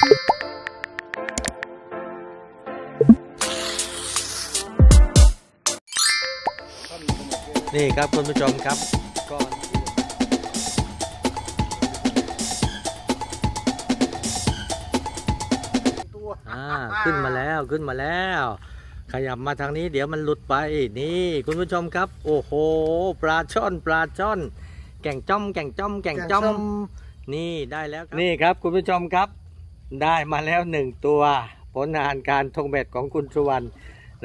นี่ครับคุณผู้ชมครับก่อนอ่าขึ้นมาแล้วขึ้นมาแล้ว ขยับมาทางนี้เดี๋ยวมันหลุดไปนี่คุณผู้ชมครับ โอ้โห ปลาช่อนปลาช่อน แก่งจ้อม แก่งจ้อม แก่งจ้อม นี่ได้แล้วครับนี่ครับคุณผู้ชมครับ ได้มาแล้วหนึ่งตัวผลงานการทงเบ็ดของคุณสุวรรณ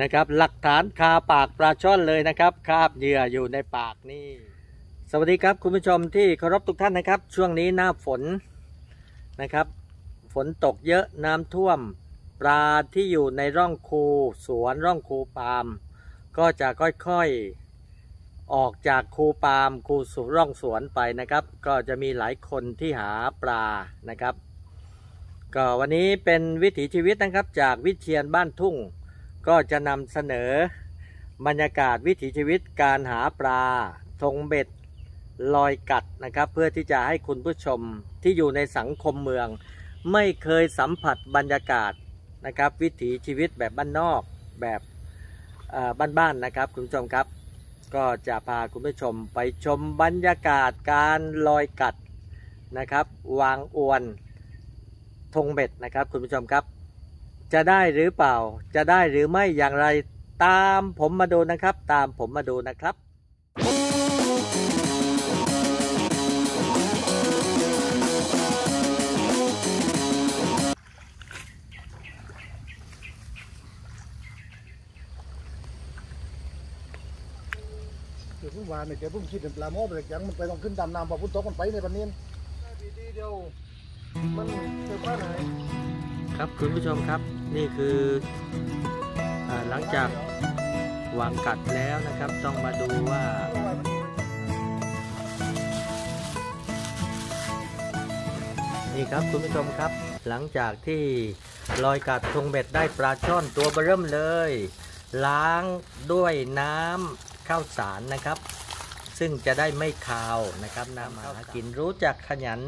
นะครับ หลักฐานคาปากปลาช่อนเลยนะครับ คาบเหยื่ออยู่ในปากนี่ สวัสดีครับคุณผู้ชมที่เคารพทุกท่านนะครับ ช่วงนี้หน้าฝนนะครับ ฝนตกเยอะน้ำท่วม ปลาที่อยู่ในร่องคูสวนร่องคูปาล์มก็จะค่อยๆออกจากคูปาล์มคูสุร่องสวนไปนะครับ ก็จะมีหลายคนที่หาปลานะครับ ก็วันนี้เป็นวิถีชีวิตนะครับจากวิเชียนบ้านทุ่ง ก็จะนำเสนอบรรยากาศวิถีชีวิตการหาปลาทงเบ็ดลอยกัดนะครับ เพื่อที่จะให้คุณผู้ชมที่อยู่ในสังคมเมือง ไม่เคยสัมผัสบรรยากาศนะครับ วิถีชีวิตแบบบ้านนอกแบบบ้านๆนะครับ คุณผู้ชมครับ ก็จะพาคุณผู้ชมไปชมบรรยากาศการลอยกัดนะครับ วางอวน ธงเบ็ดนะครับ คุณผู้ชมครับ จะได้หรือเปล่า จะได้หรือไม่อย่างไรตามผมมาดูนะครับ ตามผมมาดูนะครับเดี๋ยวเพิ่งวานเนี่ยแกเพิ่งคิดถึงปลาโม่ไปเลยยังมันไปต้องขึ้นดำน้ำพอพุ่นตกมันไปในปันนี้ดีๆเดียว มันเกิดว่าไหนครับคุณผู้ชมครับนี่คืออหลังจากวางกัดแล้วนะครับ ต้องมาดูว่านี่ครับคุณผู้ชมครับ หลังจากที่ลอยกัดทงเบ็ดได้ปลาช่อนตัวเบอเริ่มเลย ล้างด้วยน้ำข้าวสารนะครับ ซึ่งจะได้ไม่คาวนะครับน้ำหากินรู้จักขยัน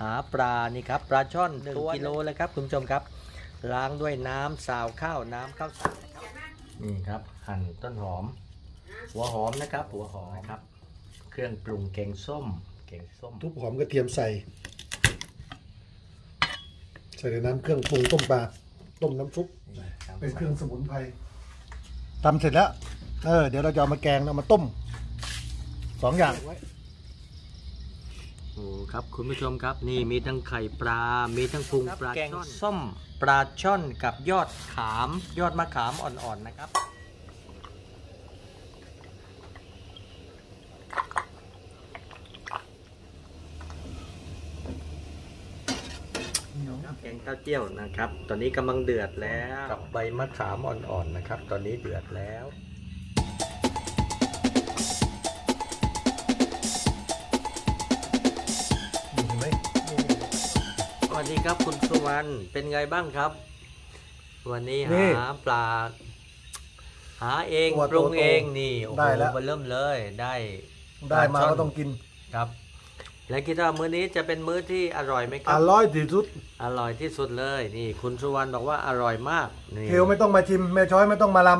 หาปลานี่ครับปลาช่อน1กิโลเลยครับคุณผู้ชมครับ ล้างด้วยน้ำสาวข้าวน้ำข้าวสารนะครับนี่ครับหั่นต้นหอม หัวหอมนะครับ หัวหอมนะครับ เครื่องปรุงแกงส้มแกงส้มทุบหอมกระเทียมใส่ใส่ในน้ำเครื่องปรุงต้มปลาต้มน้ำซุปเป็นเครื่องสมุนไพรทำเสร็จแล้ว เออ เดี๋ยวเราจะเอามาแกงเอามาต้มสองอย่าง โอ้ครับคุณผู้ชมครับนี่มีทั้งไข่ปลา มีทั้งพุงปลาแกงส้มปลาช่อนกับยอดขาม ยอดมะขามอ่อนๆนะครับ แกงเต้าเจี้ยวนะครับ ตอนนี้กำลังเดือดแล้ว กับใบมะขามอ่อนๆนะครับ ตอนนี้เดือดแล้ว ดีครับคุณสุวรรณเป็นไงบ้างครับ วันนี้หาปลา หาเองปรุงเองนี่โอ้โหมาเริ่มเลยได้ได้มาก็ต้องกิน ครับ และคิดว่ามื้อนี้จะเป็นมื้อที่อร่อยไหมคอรับ ร่อยที่สุดอร่อยที่สุดเลยนี่ คุณสุวรรณบอกว่าอร่อยมากนี่เทลไม่ต้องมาชิมแม่ช้อยไม่ต้องมาล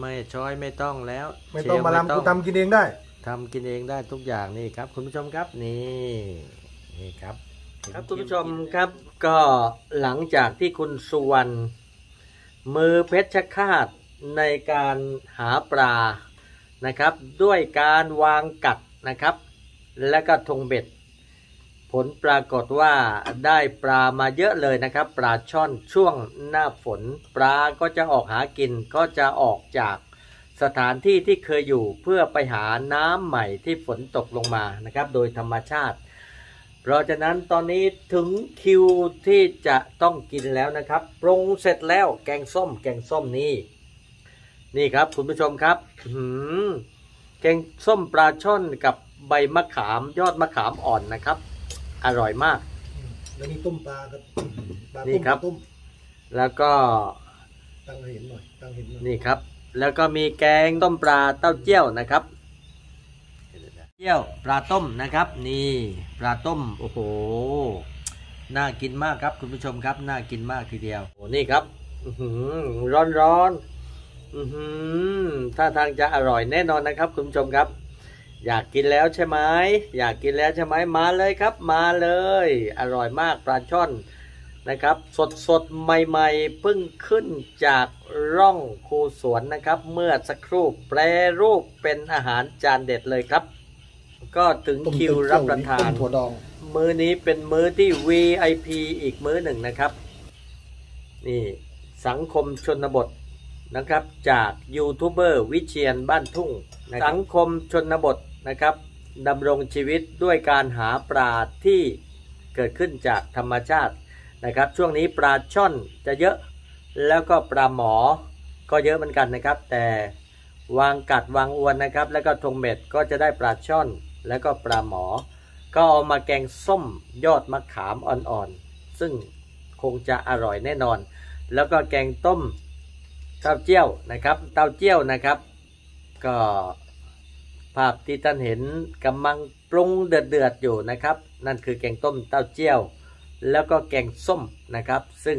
ไม่ช้อยไม่ต้องแล้วำไม่ต้องมาเชฟลำกูทำกินเองได้ ทำกินเองได้ทุกอย่างนี่ครับ คุณผู้ชมครับนี่นี่ครับ ครับคุณผู้ชมครับก็หลังจากที่คุณสุวรรณมือเพชรฆาตในการหาปลานะครับ ด้วยการวางกัดนะครับ และก็ทงเบ็ด ผลปรากฏว่าได้ปลามาเยอะเลยนะครับ ปลาช่อนช่วงหน้าฝน ปลาก็จะออกหากินก็จะออกจากสถานที่ที่เคยอยู่เพื่อไปหาน้ำใหม่ที่ฝนตกลงมานะครับ โดยธรรมชาติ เพราะฉะนั้นตอนนี้ถึงคิวที่จะต้องกินแล้วนะครับปรุงเสร็จแล้วแกงส้ม แกงส้มนี่นี่ครับคุณผู้ชมครับอื้อหือแกงส้มปลาช่อนกับใบมะขามยอดมะขามอ่อนนะครับ อร่อยมาก แล้วมีต้มปลาครับปลานี่ต้มครับ ต้มแล้วก็ตั้งให้เห็นหน่อยตั้งเห็นหน่อยนี่ครับ แล้วก็มีแกงต้มปลาเต้าเจี้ยวนะครับ เจี้ยวปลาต้มนะครับ นี่ปลาต้มโอ้โหน่ากินมากครับคุณผู้ชมครับน่ากินมากทีเดียวโอ้นี่ครับร้อนร้อนๆอื้าทางจะอร่อยแน่นอนนะครับ คุณผู้ชมครับ อยากกินแล้วใช่ไหมอยากกินแล้วใช่ไหมมาเลยครับ มาเลย อร่อยมากปลาช่อนนะครับ สดสดใหม่ๆเพิ่งขึ้นจากร่องคูสวนนะครับ เมื่อสักครู่แปรรูปเป็นอาหารจานเด็ดเลยครับ ก็ถึงต้มคิวรับประทาต้นมถั่วดองมื้อนี้เป็นมื้อที่ VIP อีกมื้อหนึ่งนะครับ นี่สังคมชนบทนะครับ จากยูทูบเบอร์วิเชียนบ้านทุ่งนะครับสังคมชนบทนะครับดำรงชีวิตด้วยการหาปลาที่เกิดขึ้นจากธรรมชาตินะครับ ช่วงนี้ปลาช่อนจะเยอะ แล้วก็ปลาหมอก็เยอะเหมือนกันนะครับ แต่วางกัดวางอวนนะครับ แล้วก็ทงเม็ดก็จะได้ปลาช่อน แล้วก็ปลาหมอ ก็เอามาแกงส้มยอดมะขามอ่อนๆ ซึ่งคงจะอร่อยแน่นอน แล้วก็แกงต้มเต้าเจี้ยวนะครับ เต้าเจี้ยวนะครับ ก็ภาพที่ท่านเห็นกำลังปรุงเดือดๆอยู่นะครับ นั่นคือแกงต้มเต้าเจี้ยว แล้วก็แกงส้มนะครับ ซึ่ง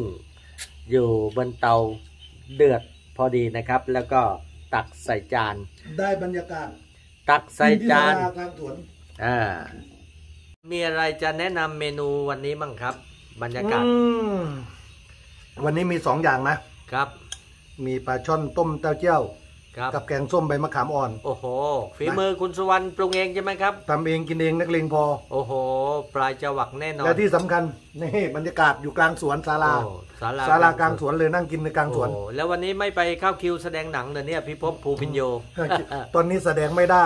อยู่บนเตาเดือดพอดีนะครับ แล้วก็ตักใส่จาน ได้บรรยากาศ ตักใส่จานที่ศลกลางสวนอ่ามีอะไรจะแนะนำเมนูวันนี้บ้างครับ บรรยากาศอืมวันนี้มีสองอย่างนะครับ มีปลาช่อนต้มเต้าเจี้ยว ครับ กับแกงส้มใบมะขามอ่อน โอ้โห ฝีมือคุณสุวรรณปรุงเองใช่ไหมครับ ทำเองกินเองนักเลงพอ โอ้โห ปลายจวักแน่นอนและที่สำคัญนี่บรรยากาศอยู่กลางสวนศาลาโอ้ศาลาศาลากลางสวนเลยนั่งกินในกลางสวน โอ้แล้ววันนี้ไม่ไปเข้าคิวแสดงหนังเดี๋ยวนี้พี่พบภูพินโย ตอนนี้แสดงไม่ได้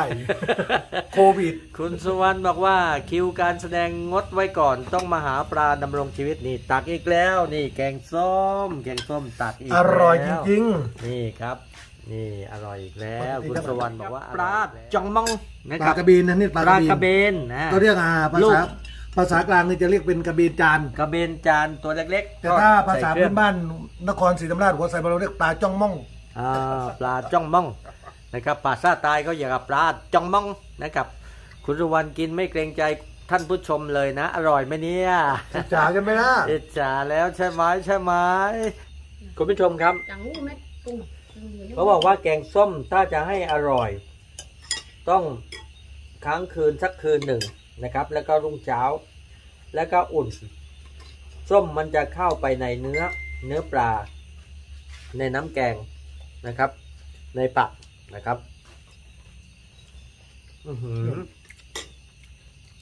โควิด คุณสุวรรณบอกว่าคิวการแสดงงดไว้ก่อน ต้องมาหาปลาดำรงชีวิตนี่ตักอีกแล้ว นี่แกงส้ม แกงส้มตักอีกอร่อยแล้วจริงนี่ครับ นี่อร่อยอีกแล้วปกติคุณจะสวรรค์บอกว่าปลาจองมองนะๆปคลารับกระเบนนะนี่ปปลาลากระกระเบเบนนนะก็เรียกอ่าภาลูก ษาภาษากลางนี่จะเรียกเป็นกระเบนจาน กระเบนจานตัวเล็กๆแต่ถ้าทอดภาษาใส่เครื่พื้องนบ้านนครศรีธรรมราชหัวไซเราเรียกปลาจ้องม่อง อ่าปลาจ้องมองนะครับภาษาใตายเขาอย่างกับปลาจ้องมองนะครับ คุณสุวรรณกินไม่เกรงใจท่านผู้ชมเลยนะ อร่อยไหมเนี่ย จ๋ากันไหมล่ะ อิจฉาแล้วใช่ไหมใช่ไหมคุณผู้ชมครับ chẳng ngu mấy cùng เขาบอกว่าแกงส้มถ้าจะให้อร่อย ต้องค้างคืนสักคืนหนึ่งนะครับ แล้วก็รุ่งเช้า แล้วก็อุ่น ส้มมันจะเข้าไปในเนื้อเนื้อปลา ในน้ำแกงนะครับ ในปักนะครับอือหือ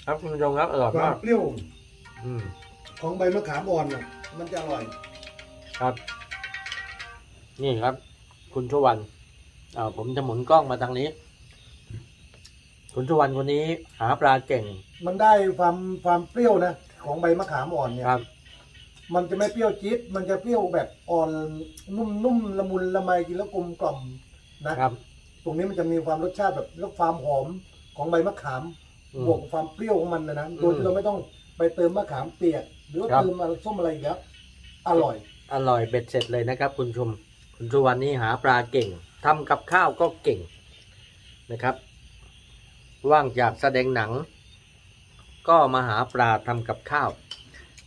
ครับคุณผู้ชมครับอร่อยความากเปรี้ยวอืมของใบมะขามอ่อนน่ะมันจะอร่อย ครับ นี่ครับ คุณชวันอ่าผมจะหมุนกล้องมาทางนี้ คุณชวันคนนี้หาปลาเก่ง มันได้ความความเปรี้ยวนะของใบมะขามอ่อนเนี่ยครับมันจะไม่เปรี้ยวจี๊ดมันจะเปรี้ยวแบบอ่อนนุ่มๆละมุนละไมกินแล้วกลมกล่อมนะครับ ตรงนี้มันจะมีความรสชาติแบบแล้วความหอมของใบมะขามอืมบวกกับความเปรี้ยวของมันนะนะอืมโดยที่เราไม่ต้องไปเติมมะขามเปียก หรือว่าครับเติมอะไรส้มอะไรอีกแล้วอร่อย อร่อยเบ็ดเสร็จเลยนะครับ คุณชม คุณชวันนี้หาปลาเก่งทำกับข้าวก็เก่งนะครับ ว่างจากแสดงหนัง ก็มาหาปลาทำกับข้าว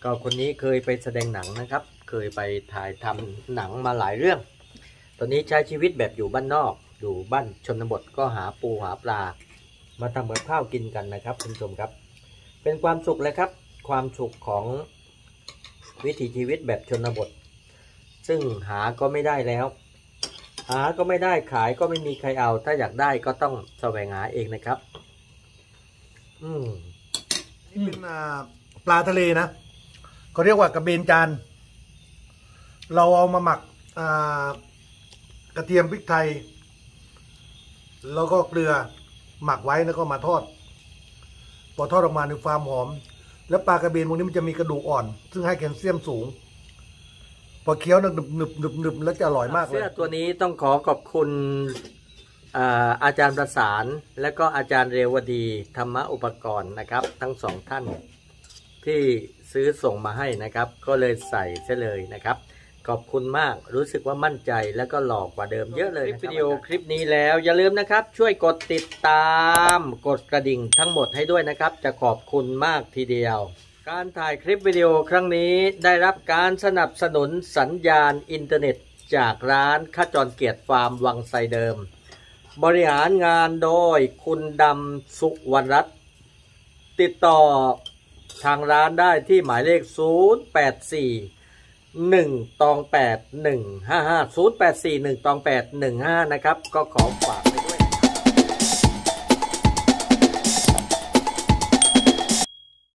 ก็คนนี้เคยไปแสดงหนังนะครับ เคยไปถ่ายทำหนังมาหลายเรื่อง ตอนนี้ใช้ชีวิตแบบอยู่บ้านนอก อยู่บ้านชนบทก็หาปูหาปลา มาทำกับข้าวกินกันนะครับคุณผู้ชมครับ เป็นความสุขเลยครับ ความสุขของวิถีชีวิตแบบชนบท ซึ่งหาก็ไม่ได้แล้ว หาก็ไม่ได้ขายก็ไม่มีใครเอา ถ้าอยากได้ก็ต้องแสวงหาเองนะครับ อืมนี่เป็นอ่าปลาทะเลนะเขาเรียกว่ากระเบนจานเราเอามาหมักอ่ากระเทียมพริกไทย แล้วก็เกลือหมักไว้แล้วก็มาทอด พอทอดออกมาในความหอม แล้วปลากระเบนพวกนี้มันจะมีกระดูกอ่อน ซึ่งให้แคลเซียมสูง พอเคี้ยวนึบหนึบหนึบหนึบหนึบแล้วจะอร่อยมากเลเสื้ยอตัวนี้ต้องขอขอบคุณอาอาจารย์ประสาน และก็อาจารย์เรวดีธรรมอุปกรณ์นะครับ ทั้งสองท่าน ที่ซื้อส่งมาให้นะครับ ก็เลยใส่เสเลยนะครับ ขอบคุณมากรู้สึกว่ามั่นใจแล้วก็หลอกกว่าเดิมเยอะเลยนะครับวิดีโอคลิปนี้แล้ว อย่าลืมนะครับ ช่วยกดติดตาม กดกระดิ่งทั้งหมดให้ด้วยนะครับ จะขอบคุณมากทีเดียว การถ่ายคลิปวิดีโอครั้งนี้ได้รับการสนับสนุนสัญญาณอินเทอร์เน็ต จากร้านขจรเกียรติฟาร์มวังไซเดิม บริหารงานโดยคุณดำสุวรรณรัตน์ติดต่อทางร้านได้ที่หมายเลข 084 1ตอง8 155 084 1ตอง8 15 นะครับ ก็ขอฝาก